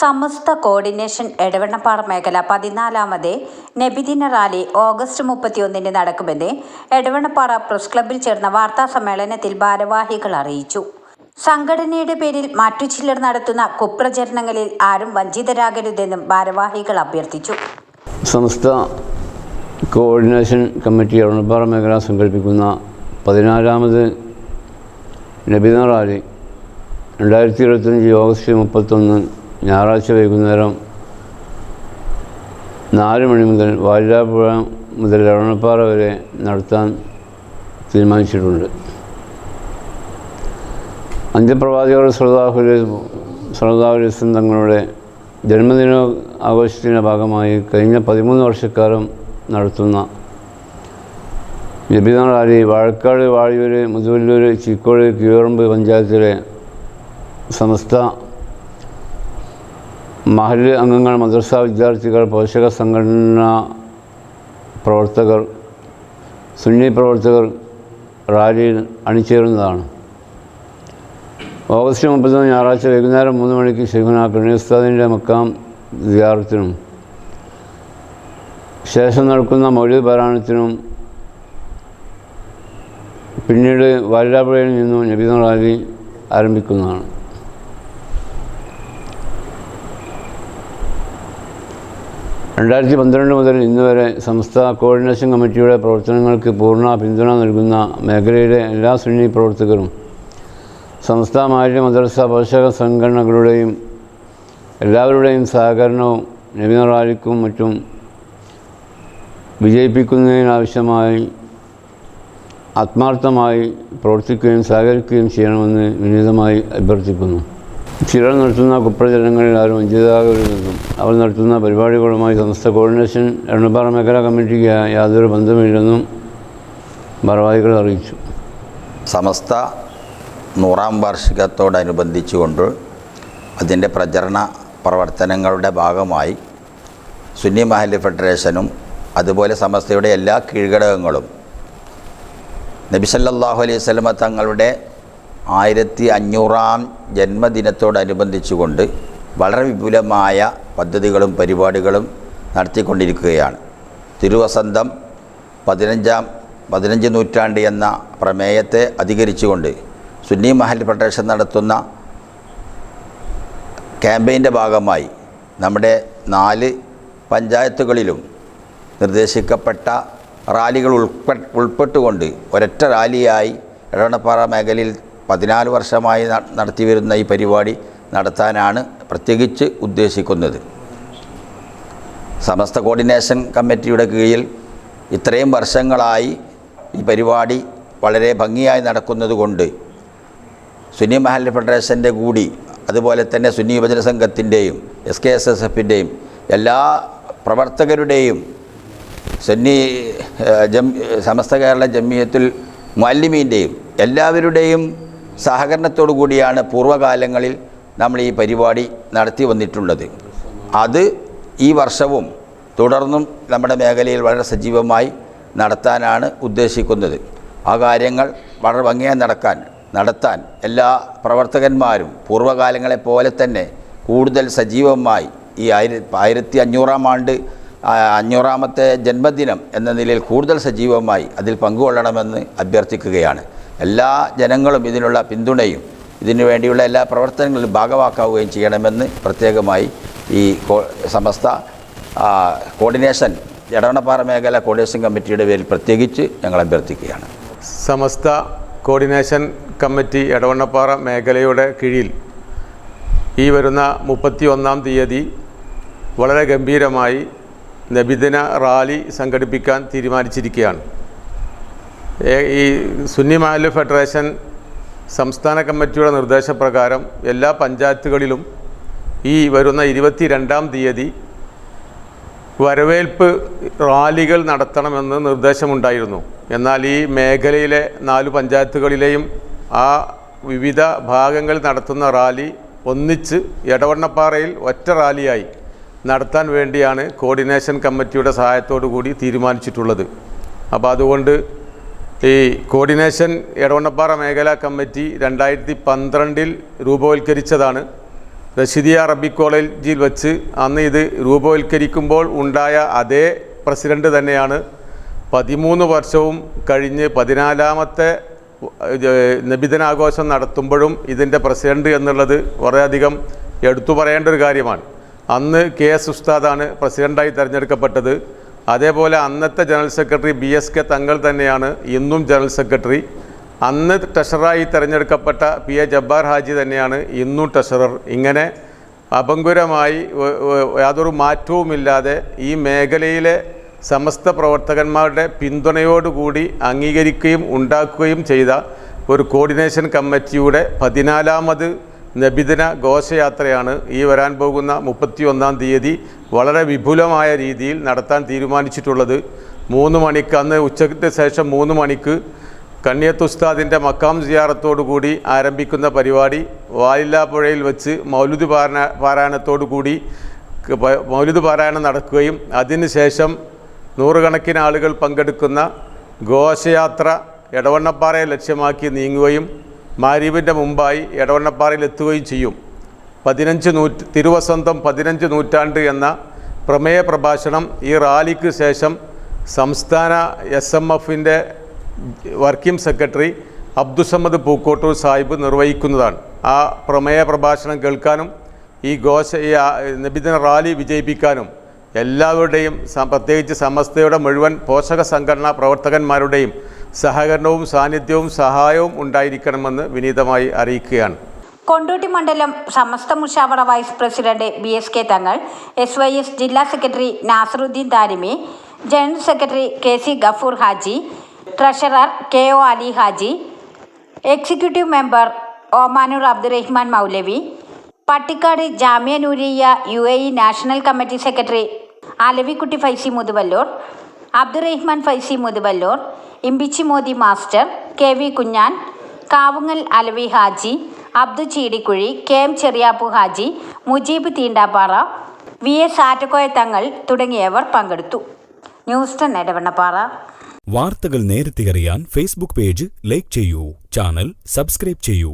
സമസ്ത coordination Edavannappara മേഖല പതിനാലാമത് നബിദിന rally August മുപ്പത്തിയൊന്നിന് നടക്കുമെന്ന് എടവണ്ണപ്പാറ പ്രസ് ക്ലബ്ബിൽ ചേർന്ന വാർത്താ സമ്മേളനത്തിൽ ഭാരവാഹികൾ അറിയിച്ചു. സംഘടനയുടെ പേരിൽ മറ്റു ചിലർ നടത്തുന്ന കുപ്രചരണങ്ങളിൽ ആരും വഞ്ചിതരാകരുതെന്നും ഭാരവാഹികൾ അഭ്യർത്ഥിച്ചു. സമസ്ത കോർഡിനേഷൻ കമ്മിറ്റി എടവണ്ണപ്പാറ മേഖല സംഘടിപ്പിക്കുന്ന പതിനാലാമത് നബിദിന റാലി രണ്ടായിരത്തി ഇരുപത്തഞ്ച് ഓഗസ്റ്റ് മുപ്പത്തൊന്ന് ഞായറാഴ്ച വൈകുന്നേരം നാല് മണി മുതൽ വാലിരാപ്പുഴ മുതൽ രവണപ്പാറ വരെ നടത്താൻ തീരുമാനിച്ചിട്ടുണ്ട്. അന്ത്യപ്രവാചകർ ശ്രദ്ധാഹുലി ശ്രദ്ധാഹുലിസം തങ്ങളുടെ ജന്മദിന ആഘോഷത്തിന്റെ ഭാഗമായി കഴിഞ്ഞ പതിമൂന്ന് വർഷക്കാലം നടത്തുന്ന നബിദിന റാലി വാഴക്കാട് വാഴിയൂർ മുതുവല്ലൂർ ചീക്കോട് കീഴറമ്പ് പഞ്ചായത്തിലെ സമസ്ത മഹൽ അംഗങ്ങൾ മദ്രസ വിദ്യാർത്ഥികൾ പോഷക സംഘടനാ പ്രവർത്തകർ സുന്നി പ്രവർത്തകർ റാലിയിൽ അണിചേരുന്നതാണ്. ഓഗസ്റ്റ് മുപ്പത്തൊന്ന് ഞായറാഴ്ച വൈകുന്നേരം മൂന്ന് മണിക്ക് ഷെയ്ഖുന കണ്ണീസ്താദിന്റെ മക്കാം വിദ്യാർത്ഥിനും ശേഷം നടക്കുന്ന മൗലിക പാരായണത്തിനും പിന്നീട് വാലിലാപ്പുഴയിൽ നിന്നും നബിദ റാലി ആരംഭിക്കുന്നതാണ്. രണ്ടായിരത്തി പന്ത്രണ്ട് മുതൽ ഇന്ന് വരെ സംസ്ഥാന കോർഡിനേഷൻ കമ്മിറ്റിയുടെ പ്രവർത്തനങ്ങൾക്ക് പൂർണ പിന്തുണ നൽകുന്ന മേഖലയിലെ എല്ലാ ശ്രേണി പ്രവർത്തകരും സംസ്ഥാന മാലിന്യ മദ്രസ പോഷക സംഘടനകളുടെയും എല്ലാവരുടെയും സഹകരണവും നബിനറാലിക്കും മറ്റും വിജയിപ്പിക്കുന്നതിനാവശ്യമായി ആത്മാർത്ഥമായി പ്രവർത്തിക്കുകയും സഹകരിക്കുകയും ചെയ്യണമെന്ന് വിനീതമായി അഭ്യർത്ഥിക്കുന്നു. ചിലർ നടത്തുന്ന കുപ്രചരണങ്ങളിൽ ആരും വഞ്ചിതാകരുതെന്നും അവർ നടത്തുന്ന പരിപാടികളുമായി സംസ്ഥ കോർഡിനേഷൻ എണ്ണപ്പാറ മേഖലാ കമ്മിറ്റിക്ക് യാതൊരു ബന്ധമില്ലെന്നും ഭാരവാഹികൾ അറിയിച്ചു. സമസ്ത നൂറാം വാർഷികത്തോടനുബന്ധിച്ചുകൊണ്ട് അതിന്റെ പ്രചരണ പ്രവർത്തനങ്ങളുടെ ഭാഗമായി സുന്നി മഹൽ ഫെഡറേഷനും അതുപോലെ സമസ്തയുടെ എല്ലാ കീഴ്ഘടകങ്ങളും നബിസല്ലാഹു അലൈഹി സ്വലമ തങ്ങളുടെ ആയിരത്തി അഞ്ഞൂറാം ജന്മദിനത്തോടനുബന്ധിച്ചുകൊണ്ട് വളരെ വിപുലമായ പദ്ധതികളും പരിപാടികളും നടത്തിക്കൊണ്ടിരിക്കുകയാണ്. തിരുവസന്തം പതിനഞ്ചാം പതിനഞ്ച് നൂറ്റാണ്ട് എന്ന പ്രമേയത്തെ അധികരിച്ചുകൊണ്ട് സുന്നി മഹൽ ഫെഡറേഷൻ നടത്തുന്ന ക്യാമ്പയിന്റെ ഭാഗമായി നമ്മുടെ നാല് പഞ്ചായത്തുകളിലും നിർദ്ദേശിക്കപ്പെട്ട റാലികൾ ഉൾപ്പെ ഉൾപ്പെട്ടുകൊണ്ട് ഒരൊറ്റ റാലിയായി എടവണപ്പാറ മേഖലയിൽ പതിനാല് വർഷമായി നടത്തി നടത്തിവരുന്ന ഈ പരിപാടി നടത്താനാണ് പ്രത്യേകിച്ച് ഉദ്ദേശിക്കുന്നത്. സമസ്ത കോർഡിനേഷൻ കമ്മിറ്റിയുടെ കീഴിൽ ഇത്രയും വർഷങ്ങളായി ഈ പരിപാടി വളരെ ഭംഗിയായി നടക്കുന്നത് കൊണ്ട് സുന്നി മഹൽ ഫെഡറേഷന്റെ കൂടി അതുപോലെ തന്നെ സുന്നി യുവജന സംഘത്തിന്റെയും എസ് കെ എസ് എസ് എഫിന്റെയും എല്ലാ പ്രവർത്തകരുടെയും സുന്നി ജം സമസ്ത കേരള ജമ്മിയത്തുൽ മുഅല്ലിമീന്റെയും എല്ലാവരുടെയും സഹകരണത്തോടു കൂടിയാണ് പൂർവകാലങ്ങളിൽ നമ്മൾ ഈ പരിപാടി നടത്തി വന്നിട്ടുള്ളത്. അത് ഈ വർഷവും തുടർന്നും നമ്മുടെ മേഖലയിൽ വളരെ സജീവമായി നടത്താനാണ് ഉദ്ദേശിക്കുന്നത്. ആ കാര്യങ്ങൾ വളരെ ഭംഗിയായി നടക്കാൻ നടത്താൻ എല്ലാ പ്രവർത്തകന്മാരും പൂർവകാലങ്ങളെപ്പോലെ തന്നെ കൂടുതൽ സജീവമായി ഈ ആയിര ആയിരത്തി അഞ്ഞൂറാം ആണ്ട് അഞ്ഞൂറാമത്തെ ജന്മദിനം എന്ന നിലയിൽ കൂടുതൽ സജീവമായി അതിൽ പങ്കുകൊള്ളണമെന്ന് അഭ്യർത്ഥിക്കുകയാണ്. എല്ലാ ജനങ്ങളും ഇതിനുള്ള പിന്തുണയും ഇതിനു വേണ്ടിയുള്ള എല്ലാ പ്രവർത്തനങ്ങളിലും ഭാഗമാക്കാവുകയും ചെയ്യണമെന്ന് പ്രത്യേകമായി ഈ സമസ്ത കോർഡിനേഷൻ എടവണപ്പാറ മേഖല കോർഡിനേഷൻ കമ്മിറ്റിയുടെ പേരിൽ പ്രത്യേകിച്ച് ഞങ്ങൾ അഭ്യർത്ഥിക്കുകയാണ്. സമസ്ത കോർഡിനേഷൻ കമ്മിറ്റി എടവണ്ണപ്പാറ മേഖലയുടെ കീഴിൽ ഈ വരുന്ന മുപ്പത്തി ഒന്നാം തീയതി വളരെ ഗംഭീരമായി നബിദിന റാലി സംഘടിപ്പിക്കാൻ തീരുമാനിച്ചിരിക്കുകയാണ്. ഈ സുന്നി മഹൽ ഫെഡറേഷൻ സംസ്ഥാന കമ്മിറ്റിയുടെ നിർദ്ദേശപ്രകാരം എല്ലാ പഞ്ചായത്തുകളിലും ഈ വരുന്ന ഇരുപത്തി രണ്ടാം തീയതി വരവേൽപ്പ് റാലികൾ നടത്തണമെന്ന് നിർദ്ദേശമുണ്ടായിരുന്നു. എന്നാൽ ഈ മേഖലയിലെ നാല് പഞ്ചായത്തുകളിലെയും ആ വിവിധ ഭാഗങ്ങൾ നടത്തുന്ന റാലി ഒന്നിച്ച് എടവണ്ണപ്പാറയിൽ ഒറ്റ റാലിയായി നടത്താൻ വേണ്ടിയാണ് കോർഡിനേഷൻ കമ്മിറ്റിയുടെ സഹായത്തോടു കൂടി തീരുമാനിച്ചിട്ടുള്ളത്. അപ്പോൾ അതുകൊണ്ട് ഈ കോർഡിനേഷൻ എടവണ്ണപ്പാറ മേഖലാ കമ്മിറ്റി രണ്ടായിരത്തി പന്ത്രണ്ടിൽ രൂപവൽക്കരിച്ചതാണ്. റഷീദിയ അറബി കോളേജിൽ വച്ച് അന്ന് ഇത് രൂപവൽക്കരിക്കുമ്പോൾ ഉണ്ടായ അതേ പ്രസിഡന്റ് തന്നെയാണ്. പതിമൂന്ന് വർഷവും കഴിഞ്ഞ് പതിനാലാമത്തെ നബിദിനാഘോഷം നടത്തുമ്പോഴും ഇതിന്റെ പ്രസിഡന്റ് എന്നുള്ളത് വളരെയധികം എടുത്തു പറയേണ്ട ഒരു കാര്യമാണ്. അന്ന് കെ എസ് ഉസ്താദാണ് പ്രസിഡന്റായി തിരഞ്ഞെടുക്കപ്പെട്ടത്. അതേപോലെ അന്നത്തെ general secretary B S K Thangal തന്നെയാണ് ഇന്നും ജനറൽ സെക്രട്ടറി. അന്ന് ട്രഷറായി തിരഞ്ഞെടുക്കപ്പെട്ട പി എ ജബ്ബാർ ഹാജി തന്നെയാണ് ഇന്നും ട്രഷറർ. ഇങ്ങനെ അപങ്കുരമായി യാതൊരു മാറ്റവുമില്ലാതെ ഈ മേഖലയിലെ സമസ്ത പ്രവർത്തകന്മാരുടെ പിന്തുണയോടുകൂടി അംഗീകരിക്കുകയും ഉണ്ടാക്കുകയും ചെയ്ത ഒരു കോർഡിനേഷൻ കമ്മിറ്റിയുടെ പതിനാലാമത് നബിദിന ഘോഷയാത്രയാണ് ഈ വരാൻ പോകുന്ന മുപ്പത്തിയൊന്നാം തീയതി വളരെ വിപുലമായ രീതിയിൽ നടത്താൻ തീരുമാനിച്ചിട്ടുള്ളത്. മൂന്ന് മണിക്ക് അന്ന് ഉച്ചയ്ക്ക് ശേഷം മൂന്ന് മണിക്ക് കണ്ണിയത്ത് ഉസ്താദിന്റെ മക്കാം സിയാറത്തോടു കൂടി ആരംഭിക്കുന്ന പരിപാടി വാലില്ലാപ്പുഴയിൽ വെച്ച് മൗലുദ് പാരായണ പാരായണത്തോടു കൂടി മൗലുദ് പാരായണം നടക്കുകയും അതിനുശേഷം നൂറുകണക്കിന് ആളുകൾ പങ്കെടുക്കുന്ന ഘോഷയാത്ര എടവണ്ണപ്പാറയെ ലക്ഷ്യമാക്കി നീങ്ങുകയും മാരീബിന്റെ മുമ്പായി എടവണ്ണപ്പാറയിൽ എത്തുകയും ചെയ്യും. പതിനഞ്ച് നൂറ്റ് തിരുവസന്തം പതിനഞ്ച് നൂറ്റാണ്ട് എന്ന പ്രമേയ പ്രഭാഷണം ഈ റാലിക്ക് ശേഷം സംസ്ഥാന എസ് എം എഫിന്റെ വർക്കിംഗ് സെക്രട്ടറി അബ്ദുസമ്മദ് പൂക്കോട്ടൂർ സാഹിബ് നിർവഹിക്കുന്നതാണ്. ആ പ്രമേയ പ്രഭാഷണം കേൾക്കാനും ഈ ഘോഷ ഈ നബിദിന റാലി വിജയിപ്പിക്കാനും എല്ലാവരുടെയും പ്രത്യേകിച്ച് സമസ്തയുടെ മുഴുവൻ പോഷക സംഘടനാ പ്രവർത്തകന്മാരുടെയും സഹകരണവും സാന്നിധ്യവും സഹായവും ഉണ്ടായിരിക്കണമെന്ന് വിനീതമായി അറിയിക്കുകയാണ്. കൊണ്ടോട്ടി മണ്ഡലം Samastha Mushawara vice president B S K Thangal S Y S ജില്ലാ secretary Nasarudheen Tharimi general secretary K C Gafoor Haji treasurer K O Ali Haji executive member Omanur Abdurahman Moulavi Pattikkad Jamia Nooriya U A E national committee secretary Alavikutty Faizy Muthuvallur Abdurahman Faizy Muthuvallur Imbichi Modi master K V Kunjan Kavungal Alavi Haji Abdu Cheedikuzhi K M Cheriyappu Haji Mujeeb Theendappara V S Attakoya Thangal തുടങ്ങിയവർ പങ്കെടുത്തു. News ten Edavannappara. വാർത്തകൾ നേരത്തെ അറിയാൻ Facebook page like ചെയ്യൂ channel subscribe ചെയ്യൂ.